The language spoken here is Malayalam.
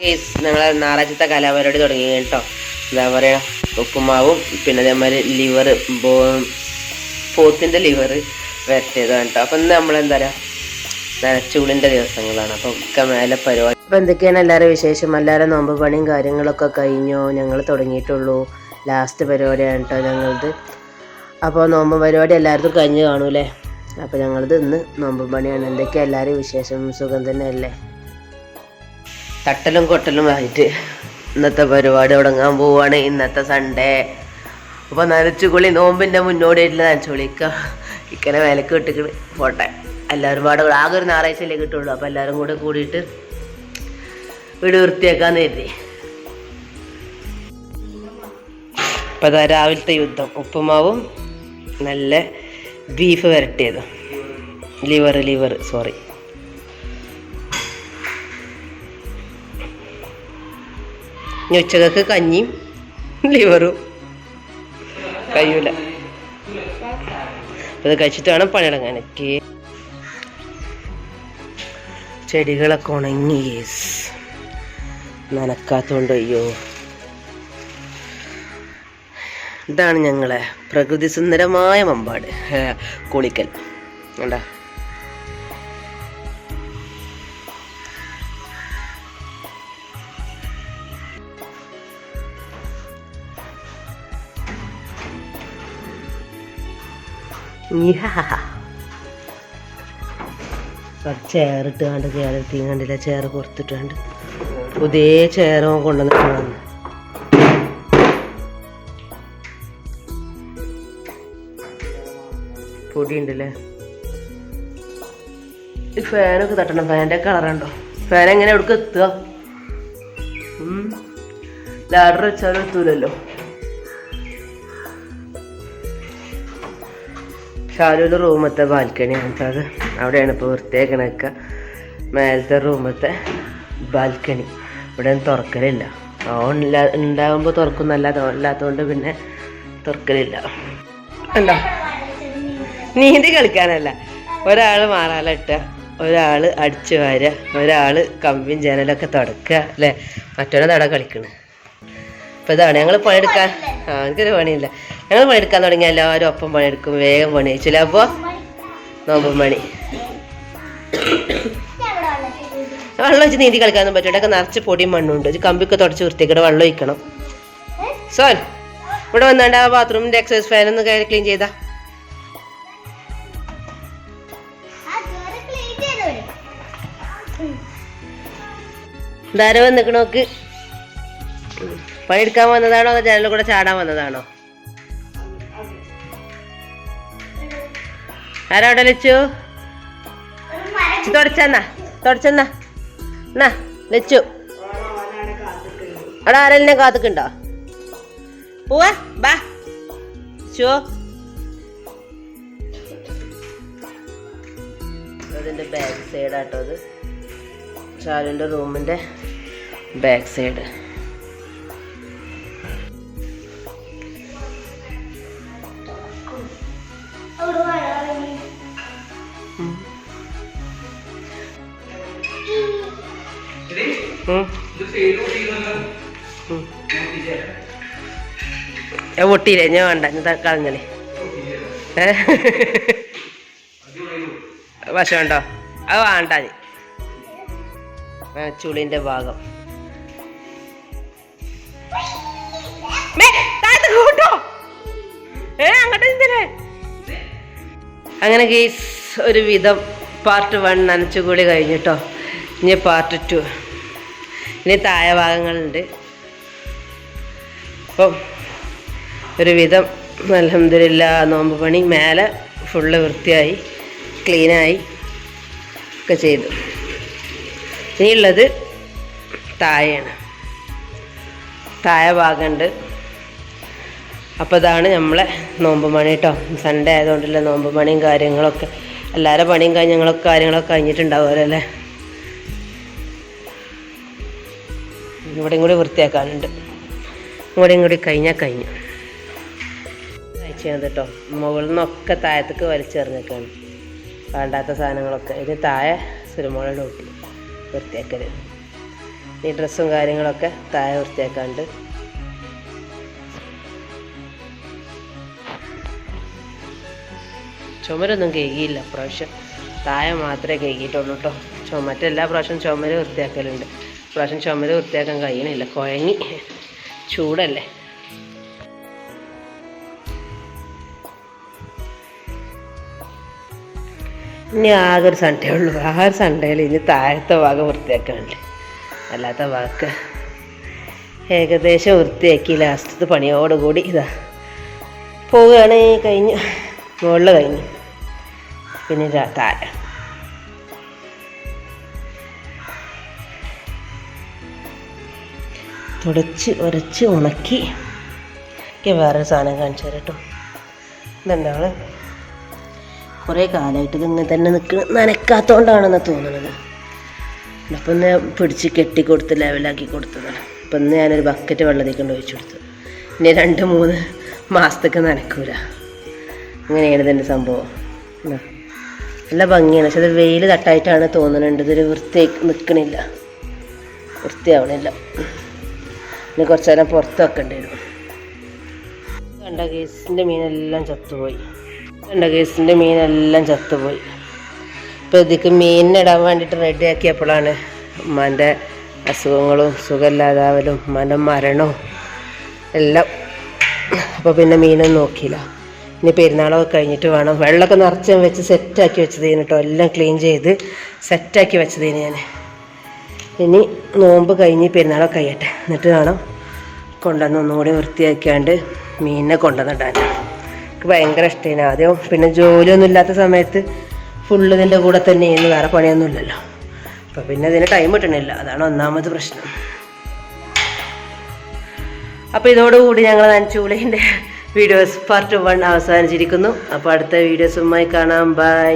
കേസ് നമ്മളെ ഞായറാഴ്ചത്തെ കലാപരിപാടി തുടങ്ങി കേട്ടോ. എന്താ പറയുക ഉപ്പുമാവും പിന്നെ അതേമാതിരി ലിവർ ബോ പോത്തിന്റെ ലിവർ വരട്ടിയതാണ് കേട്ടോ. അപ്പം നമ്മളെന്താ പറയുക നനച്ചുളിന്റെ ദിവസങ്ങളാണ്. അപ്പം ഒക്കെ മേലെ പരിപാടി. അപ്പം എന്തൊക്കെയാണ് എല്ലാവരും വിശേഷം? എല്ലാവരും നോമ്പ് പണിയും കാര്യങ്ങളൊക്കെ കഴിഞ്ഞോ? ഞങ്ങൾ തുടങ്ങിയിട്ടുള്ളൂ. ലാസ്റ്റ് പരിപാടിയാണ് കേട്ടോ ഞങ്ങളത്. അപ്പോൾ നോമ്പ് പരിപാടി എല്ലാവർക്കും കഴിഞ്ഞ് കാണൂലേ അപ്പോൾ ഞങ്ങളത് ഇന്ന് നോമ്പ് പണിയാണ്. എന്തൊക്കെയാണ് എല്ലാവരും വിശേഷം? സുഖം തന്നെയല്ലേ? തട്ടലും കൊട്ടലും ആയിട്ട് ഇന്നത്തെ പരിപാടി തുടങ്ങാൻ പോവാണ്. ഇന്നത്തെ സൺഡേ അപ്പോൾ നനച്ചുകുളി നോമ്പിന്റെ മുന്നോടിയായിട്ടുള്ള നനച്ചുകുളിക്ക ഇക്കനെ വിലക്ക് കിട്ടിക്കണ് പോട്ടെ. എല്ലാവരും പാടെ ആകെ ഒരു ഞായറാഴ്ചയിലേ കിട്ടുള്ളൂ. അപ്പോൾ എല്ലാവരും കൂടെ കൂടിയിട്ട് വീട് വൃത്തിയാക്കാന്ന് കരുതി. അപ്പോൾ അതാ രാവിലത്തെ യുദ്ധം. ഉപ്പുമാവും നല്ല ബീഫ് വരട്ടിയതും. ലിവർ ലിവർ സോറി ഉച്ചകൾക്ക് കഞ്ഞിയും ലിവറും. കഴിയൂല. അത് കഴിച്ചിട്ട് വേണം പണിയിടങ്ങാനൊക്കെ ചെടികളൊക്കെ ഉണങ്ങി നനക്കാത്തോണ്ട് അയ്യോ. ഇതാണ് ഞങ്ങളെ പ്രകൃതി സുന്ദരമായ മമ്പാട് കുളിക്കൽ. കണ്ടാ? ചെയറിട്ട് കണ്ട് കേരളത്തിൽ കണ്ടില്ല? ചെയർ പുറത്തിട്ടാണ്ട് പുതിയ ചെയറോ കൊണ്ടുവന്നിട്ട് പൊടി ഉണ്ടല്ലേ ഈ ഫാനൊക്കെ തട്ടണം. ഫാന്റെ കളറുണ്ടോ ഫാൻ എങ്ങനെ എവിടേക്ക് എത്തുക? ലാഡർ വെച്ചാലും എത്തൂലല്ലോ. ഷാലുവിന്റെ റൂമത്തെ ബാൽക്കണിയാണ് അത്. അവിടെയാണ് ഇപ്പോൾ വൃത്തിയാക്കണൊക്കെ മേലത്തെ റൂമത്തെ ബാൽക്കണി. ഇവിടെ തുറക്കലില്ല. ഓൺ ഉണ്ടാകുമ്പോൾ തുറക്കുന്നല്ലാതെ ഇല്ലാത്തതുകൊണ്ട് പിന്നെ തുറക്കലില്ല. ഉണ്ടോ നീന്തി കളിക്കാനല്ല. ഒരാൾ മാറാലിട്ട ഒരാൾ അടിച്ചു വാരുക ഒരാൾ കമ്പിയും ജനലൊക്കെ തുടക്കുക അല്ലേ? മറ്റൊരാൾ തട കളിക്കണ്. അപ്പോൾ ഇതാണ്. ഞങ്ങൾ പണിയെടുക്കാൻ ആ എനിക്കൊരു പണിയില്ല. ഞങ്ങൾ പണിയെടുക്കാൻ തുടങ്ങി. എല്ലാവരും ഒപ്പം പണിയെടുക്കും. വേഗം പണി കഴിച്ചില്ല അപ്പോൾ നോമ്പും പണി. വെള്ളം വെച്ച് നീന്തി കളിക്കാനൊന്നും പറ്റില്ല. ഇവിടെയൊക്കെ നിറച്ച് പൊടിയും മണ്ണുണ്ട് ഒരു കമ്പിയൊക്കെ തുടച്ച് വൃത്തിക്കിടെ വെള്ളം ഒഴിക്കണം. സോൻ ഇവിടെ വന്നാണ്ട് ആ ബാത്റൂമിന്റെ എക്സസൈസ് ഫാൻ ഒന്ന് കയറി ക്ലീൻ ചെയ്താ. ധാര വന്നിക്കണോക്ക് പണിയെടുക്കാൻ വന്നതാണോ അതോ ജനലിൽ കൂടെ ചാടാൻ വന്നതാണോ? ആരാ ലച്ചു? തുടച്ചെന്നാ തുടച്ചെന്നാ എന്നാ ലച്ചു. അവിടെ ആരെല്ലാം കാത്തുക്കുണ്ടോ പോവാ ബാ. ചോ അതിന്റെ ബാക്ക് സൈഡാട്ടോ അത്. ചാലിന്റെ റൂമിന്റെ ബാക്ക് സൈഡ്. ഞാൻ പൊട്ടിയില്ലേ? ഞാൻ വേണ്ട ഞാൻ കളഞ്ഞല്ലേ? വശം ഉണ്ടോ അത് വേണ്ട ചുളിന്റെ ഭാഗം? അങ്ങനെ ഗെയ്സ് ഒരു വിധം പാർട്ട് വൺ നനച്ചുകൂടി കഴിഞ്ഞിട്ടോ. ഇനി പാർട്ട് ടു. ഇനി താഴെ ഭാഗങ്ങളുണ്ട്. അപ്പം ഒരുവിധം അലഹമില്ല നോമ്പ് പണി മേലെ ഫുള്ള് വൃത്തിയായി ക്ലീനായി ഒക്കെ ചെയ്തു. ഇനിയുള്ളത് താഴെയാണ്. താഴെ ഭാഗമുണ്ട്. അപ്പോൾ ഇതാണ് നമ്മളെ നോമ്പ് മണി കേട്ടോ സൺഡേ ആയതുകൊണ്ടുള്ള നോമ്പ് പണിയും കാര്യങ്ങളൊക്കെ എല്ലാവരുടെ പണിയും കഴിഞ്ഞ് ഞങ്ങളൊക്കെ കാര്യങ്ങളൊക്കെ കഴിഞ്ഞിട്ടുണ്ടാവുമല്ലോ അല്ലേ? ഇവിടെയും കൂടി വൃത്തിയാക്കാനുണ്ട്. ഇവിടെയും കൂടി കഴിഞ്ഞാൽ കഴിഞ്ഞു. അയച്ചത് കേട്ടോ. മുകളിൽ നിന്നൊക്കെ താഴത്തേക്ക് വലിച്ചെറിഞ്ഞേക്കാണ്. വേണ്ടാത്ത സാധനങ്ങളൊക്കെ. ഇത് താഴെ സുരമോളുടെ ഒട്ടി വൃത്തിയാക്കൽ ഈ ഡ്രസ്സും കാര്യങ്ങളൊക്കെ താഴെ വൃത്തിയാക്കാണ്ട്. ചുമരൊന്നും കേകിയില്ല പ്രാവശ്യം താഴെ മാത്രമേ കേകിയിട്ടുള്ളൂ കേട്ടോ. ചുമറ്റെല്ലാ പ്രാവശ്യം ചുമര് വൃത്തിയാക്കലുണ്ട്. പ്രാവശ്യം ചുമര് വൃത്തിയാക്കാൻ കഴിയണില്ല. കുഴങ്ങി ചൂടല്ലേ? ഇനി ആകെ ഒരു സൺഡേ ഉള്ളൂ. ആ ഒരു സൺഡേയിൽ ഇനി താഴത്തെ ഭാഗം വൃത്തിയാക്കാനുണ്ട് അല്ലാത്ത ഭാഗമൊക്കെ ഏകദേശം വൃത്തിയാക്കി ലാസ്റ്റത്തെ പണിയോടുകൂടി ഇതാ പോവുകയാണ്. കഴിഞ്ഞു. മുകളിൽ കഴിഞ്ഞു. പിന്നെ താഴെ. തുടച്ച് ഉരച്ച് ഉണക്കി. ഒക്കെ വേറൊരു സാധനം കാണിച്ചു തരാം കേട്ടോ. കുറേ കാലമായിട്ട് ഇങ്ങനെ തന്നെ നിൽക്കുന്ന നനക്കാത്തോണ്ടാണെന്ന് തോന്നുന്നത് അപ്പം ഞാൻ പിടിച്ച് കെട്ടി കൊടുത്ത് ലെവലാക്കി കൊടുത്തതാണ്. അപ്പം ഇന്ന് ഞാനൊരു ബക്കറ്റ് വെള്ളത്തിൽ കൊണ്ട് ഒഴിച്ചു കൊടുത്തു. ഇനി രണ്ട് മൂന്ന് മാസത്തേക്ക് നനക്കൂല അങ്ങനെയാണ് ഇതിന്റെ സംഭവം. നല്ല ഭംഗിയാണ്. പക്ഷെ അത് വെയിൽ തട്ടായിട്ടാണ് തോന്നുന്നുണ്ട് ഇതൊരു വൃത്തി നിൽക്കണില്ല വൃത്തിയാവണില്ല. ഇനി കുറച്ച് നേരം പുറത്ത് വെക്കേണ്ടി വരും കണ്ട കേസിന്റെ മീനെല്ലാം ചത്തുപോയി. കണ്ട കേസിന്റെ മീനെല്ലാം ചത്തുപോയി. ഇപ്പോൾ ഇതിക്ക് മീനിനിടാൻ വേണ്ടിയിട്ട് റെഡിയാക്കിയപ്പോഴാണ് ഉമ്മാന്റെ അസുഖങ്ങളും സുഖമില്ലാതാവലും ഉമ്മാന്റെ മരണവും എല്ലാം. അപ്പോൾ പിന്നെ മീനൊന്നും നോക്കിയില്ല. ഇനി പെരുന്നാളൊക്കെ കഴിഞ്ഞിട്ട് വേണം. വെള്ളമൊക്കെ നിറച്ച് വെച്ച് സെറ്റാക്കി വെച്ചതേന് കേട്ടോ എല്ലാം ക്ലീൻ ചെയ്ത് സെറ്റാക്കി വെച്ചതേന് ഞാൻ ഇനി നോമ്പ് കഴിഞ്ഞ് പെരുന്നാളൊക്കെ കഴിയട്ടെ. എന്നിട്ട് വേണം കൊണ്ടുവന്ന് ഒന്നുകൂടി വൃത്തിയാക്കിയാണ്ട് മീനിനെ കൊണ്ടുവന്നിടാൻ. എനിക്ക് ഭയങ്കര ഇഷ്ടമാണ് ആദ്യം. പിന്നെ ജോലിയൊന്നും ഇല്ലാത്ത സമയത്ത് ഫുള്ള് ഇതിന്റെ കൂടെ തന്നെയായിരുന്നു വേറെ പണിയൊന്നും ഇല്ലല്ലോ. അപ്പം പിന്നെ ഇതിന് ടൈം കിട്ടണില്ല. അതാണ് ഒന്നാമത് പ്രശ്നം. അപ്പോൾ ഇതോടുകൂടി ഞങ്ങൾ നനച്ചൂളിന്റെ വീഡിയോസ് പാർട്ട് വൺ അവസാനിച്ചിരിക്കുന്നു. അപ്പോൾ അടുത്ത വീഡിയോസുമായി കാണാം. ബൈ